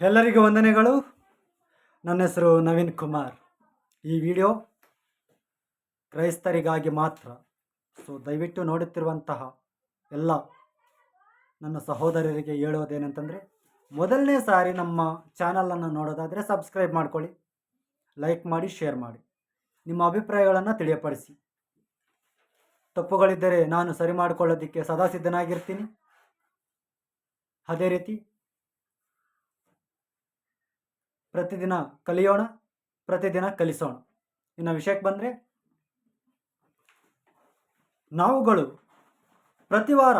ಎಲ್ಲರಿಗೂ ವಂದನೆಗಳು. ನನ್ನ ಹೆಸರು ನವೀನ್ ಕುಮಾರ್. ಈ ವಿಡಿಯೋ ಕ್ರೈಸ್ತರಿಗಾಗಿ ಮಾತ್ರ. ಸೊ ದಯವಿಟ್ಟು ನೋಡುತ್ತಿರುವಂತಹ ಎಲ್ಲ ನನ್ನ ಸಹೋದರರಿಗೆ ಹೇಳೋದೇನಂತಂದರೆ ಮೊದಲನೇ ಸಾರಿ ನಮ್ಮ ಚಾನಲನ್ನು ನೋಡೋದಾದರೆ ಸಬ್ಸ್ಕ್ರೈಬ್ ಮಾಡ್ಕೊಳ್ಳಿ ಲೈಕ್ ಮಾಡಿ ಶೇರ್ ಮಾಡಿ. ನಿಮ್ಮ ಅಭಿಪ್ರಾಯಗಳನ್ನು ತಿಳಿಯಪಡಿಸಿ. ತಪ್ಪುಗಳಿದ್ದರೆ ನಾನು ಸರಿ ಮಾಡಿಕೊಳ್ಳೋದಕ್ಕೆ ಸದಾ ಸಿದ್ಧನಾಗಿರ್ತೀನಿ. ಅದೇ ರೀತಿ ಪ್ರತಿದಿನ ಕಲಿಯೋಣ, ಪ್ರತಿದಿನ ಕಲಿಸೋಣ. ಇನ್ನು ವಿಷಯಕ್ಕೆ ಬಂದರೆ, ನಾವುಗಳು ಪ್ರತಿ ವಾರ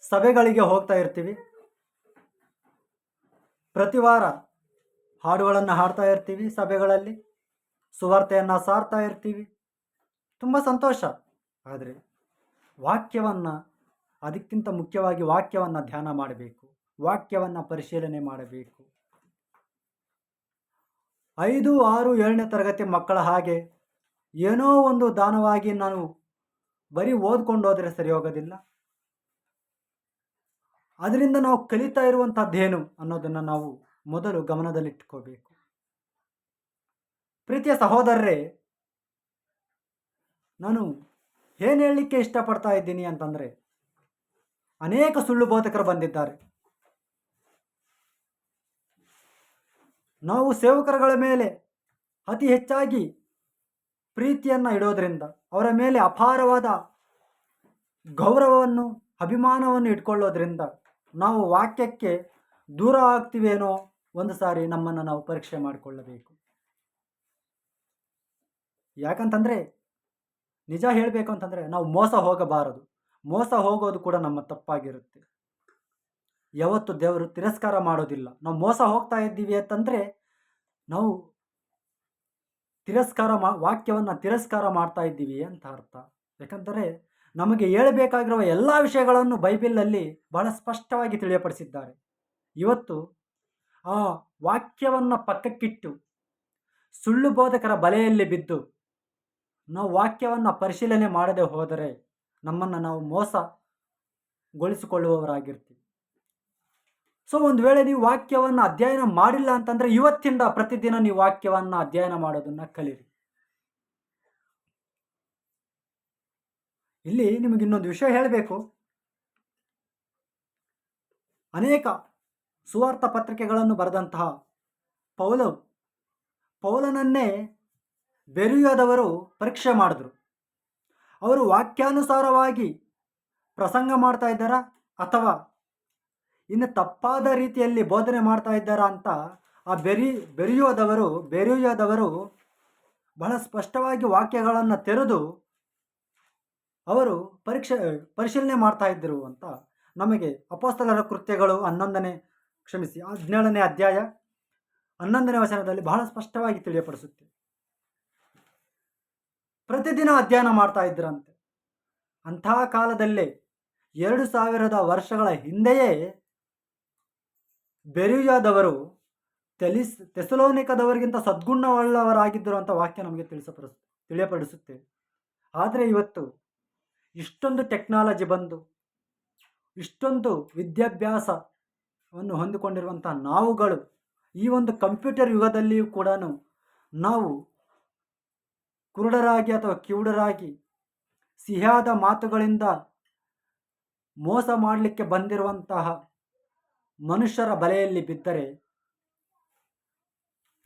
ಸಭೆಗಳಿಗೆ ಹೋಗ್ತಾ ಇರ್ತೀವಿ. ಪ್ರತಿ ವಾರ ಹಾಡುಗಳನ್ನು ಹಾಡ್ತಾ ಇರ್ತೀವಿ ಸಭೆಗಳಲ್ಲಿ, ಸುವಾರ್ತೆಯನ್ನು ಸಾರ್ತಾ ಇರ್ತೀವಿ. ತುಂಬ ಸಂತೋಷ. ಆದರೆ ವಾಕ್ಯವನ್ನು, ಅದಕ್ಕಿಂತ ಮುಖ್ಯವಾಗಿ ವಾಕ್ಯವನ್ನು ಧ್ಯಾನ ಮಾಡಬೇಕು. ವಾಕ್ಯವನ್ನು ಪರಿಶೀಲನೆ ಮಾಡಬೇಕು. ಐದು, ಆರು, ಏಳನೇ ತರಗತಿ ಮಕ್ಕಳ ಹಾಗೆ ಏನೋ ಒಂದು ದಾನವಾಗಿ ನಾನು ಬರೀ ಓದ್ಕೊಂಡು ಹೋದರೆ ಸರಿ ಹೋಗೋದಿಲ್ಲ. ಅದರಿಂದ ನಾವು ಕಲಿತಾ ಇರುವಂಥದ್ದೇನು ಅನ್ನೋದನ್ನು ನಾವು ಮೊದಲು ಗಮನದಲ್ಲಿಟ್ಕೋಬೇಕು. ಪ್ರೀತಿಯ ಸಹೋದರರೇ, ನಾನು ಏನು ಹೇಳಲಿಕ್ಕೆ ಇಷ್ಟಪಡ್ತಾ ಇದ್ದೀನಿ ಅಂತಂದರೆ, ಅನೇಕ ಸುಳ್ಳು ಬೋಧಕರು ಬಂದಿದ್ದಾರೆ. ನಾವು ಸೇವಕರುಗಳ ಮೇಲೆ ಅತಿ ಹೆಚ್ಚಾಗಿ ಪ್ರೀತಿಯನ್ನು ಇಡೋದರಿಂದ ಅವರ ಮೇಲೆ ಅಪಾರವಾದ ಗೌರವವನ್ನು, ಅಭಿಮಾನವನ್ನು ಇಟ್ಕೊಳ್ಳೋದ್ರಿಂದ ನಾವು ವಾಕ್ಯಕ್ಕೆ ದೂರ ಆಗ್ತೀವೇನೋ ಒಂದು ಸಾರಿ ನಮ್ಮನ್ನು ನಾವು ಪರೀಕ್ಷೆ ಮಾಡಿಕೊಳ್ಳಬೇಕು. ಯಾಕಂತಂದರೆ ನಿಜ ಹೇಳಬೇಕು ಅಂತಂದರೆ ನಾವು ಮೋಸ ಹೋಗಬಾರದು. ಮೋಸ ಹೋಗೋದು ಕೂಡ ನಮ್ಮ ತಪ್ಪಾಗಿರುತ್ತೆ. ಯಾವತ್ತು ದೇವರು ತಿರಸ್ಕಾರ ಮಾಡೋದಿಲ್ಲ. ನಾವು ಮೋಸ ಹೋಗ್ತಾ ಇದ್ದೀವಿ ಅಂತಂದರೆ ನಾವು ತಿರಸ್ಕಾರ ಮಾ, ವಾಕ್ಯವನ್ನು ತಿರಸ್ಕಾರ ಮಾಡ್ತಾ ಇದ್ದೀವಿ ಅಂತ ಅರ್ಥ. ಯಾಕಂದರೆ ನಮಗೆ ಹೇಳಬೇಕಾಗಿರುವ ಎಲ್ಲ ವಿಷಯಗಳನ್ನು ಬೈಬಿಲಲ್ಲಿ ಬಹಳ ಸ್ಪಷ್ಟವಾಗಿ ತಿಳಿಯಪಡಿಸಿದ್ದಾರೆ. ಇವತ್ತು ಆ ವಾಕ್ಯವನ್ನು ಪಕ್ಕಕ್ಕಿಟ್ಟು ಸುಳ್ಳು ಬೋಧಕರ ಬಲೆಯಲ್ಲಿ ಬಿದ್ದು ನಾವು ವಾಕ್ಯವನ್ನು ಪರಿಶೀಲನೆ ಮಾಡದೆ ಹೋದರೆ ನಮ್ಮನ್ನು ನಾವು ಮೋಸಗೊಳಿಸಿಕೊಳ್ಳುವವರಾಗಿರ್ತೀವಿ. ಸೊ ಒಂದು ವೇಳೆ ನೀವು ವಾಕ್ಯವನ್ನು ಅಧ್ಯಯನ ಮಾಡಿಲ್ಲ ಅಂತಂದರೆ ಇವತ್ತಿಂದ ಪ್ರತಿದಿನ ನೀವು ವಾಕ್ಯವನ್ನು ಅಧ್ಯಯನ ಮಾಡೋದನ್ನು ಕಲೀರಿ. ಇಲ್ಲಿ ನಿಮಗೆ ಇನ್ನೊಂದು ವಿಷಯ ಹೇಳಬೇಕು. ಅನೇಕ ಸುವಾರ್ಥ ಪತ್ರಿಕೆಗಳನ್ನು ಬರೆದಂತಹ ಪೌಲ ಪೌಲನನ್ನೇ ಬೆರೆಯದವರು ಪರೀಕ್ಷೆ ಮಾಡಿದ್ರು. ಅವರು ವಾಕ್ಯಾನುಸಾರವಾಗಿ ಪ್ರಸಂಗ ಮಾಡ್ತಾ ಅಥವಾ ಇನ್ನು ತಪ್ಪಾದ ರೀತಿಯಲ್ಲಿ ಬೋಧನೆ ಮಾಡ್ತಾ ಇದ್ದಾರಾ ಅಂತ ಆ ಬೆರಿ ಬೆರೆಯೋದವರು ಬೆರೆಯೋದವರು ಬಹಳ ಸ್ಪಷ್ಟವಾಗಿ ವಾಕ್ಯಗಳನ್ನು ತೆರೆದು ಅವರು ಪರೀಕ್ಷೆ, ಪರಿಶೀಲನೆ ಮಾಡ್ತಾ ಇದ್ದರು ಅಂತ ನಮಗೆ ಅಪೋಸ್ತಲರ ಕೃತ್ಯಗಳು ಹನ್ನೊಂದನೇ ಕ್ಷಮಿಸಿ, ಹದಿನೇಳನೇ ಅಧ್ಯಾಯ ಹನ್ನೊಂದನೇ ವಚನದಲ್ಲಿ ಬಹಳ ಸ್ಪಷ್ಟವಾಗಿ ತಿಳಿಯಪಡಿಸುತ್ತೆ. ಪ್ರತಿದಿನ ಅಧ್ಯಯನ ಮಾಡ್ತಾ ಇದ್ರಂತೆ. ಅಂಥ ಕಾಲದಲ್ಲೇ ಎರಡು ಸಾವಿರದ ವರ್ಷಗಳ ಹಿಂದೆಯೇ ಬೆರಿಯಾದವರು ತೆಲಿಸ್ ತೆಸಲೋನಿಕದವರಿಗಿಂತ ಸದ್ಗುಣವುಳ್ಳವರಾಗಿದ್ದರು ಅಂತ ವಾಕ್ಯ ನಮಗೆ ತಿಳಿಸಪಡಿಸ್ ತಿಳಿಯಪಡಿಸುತ್ತೆ. ಆದರೆ ಇವತ್ತು ಇಷ್ಟೊಂದು ಟೆಕ್ನಾಲಜಿ ಬಂದು, ಇಷ್ಟೊಂದು ವಿದ್ಯಾಭ್ಯಾಸವನ್ನು ಹೊಂದಿಕೊಂಡಿರುವಂಥ ನಾವುಗಳು ಈ ಒಂದು ಕಂಪ್ಯೂಟರ್ ಯುಗದಲ್ಲಿಯೂ ಕೂಡ ನಾವು ಕುರುಡರಾಗಿ ಅಥವಾ ಕಿವುಡರಾಗಿ ಸಿಹಿಯಾದ ಮಾತುಗಳಿಂದ ಮೋಸ ಮಾಡಲಿಕ್ಕೆ ಬಂದಿರುವಂತಹ ಮನುಷ್ಯರ ಬಲೆಯಲ್ಲಿ ಬಿದ್ದರೆ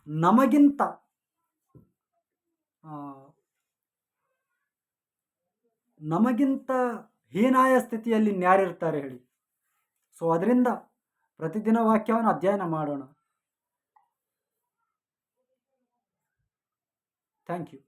ನಮಗಿಂತ ನಮಗಿಂತ ಹೀನಾಯ ಸ್ಥಿತಿಯಲ್ಲಿ ನ್ಯಾರಿರ್ತಾರೆ ಹೇಳಿ. ಸೊ ಅದರಿಂದ ಪ್ರತಿದಿನ ವಾಕ್ಯವನ್ನು ಅಧ್ಯಯನ ಮಾಡೋಣ. Thank you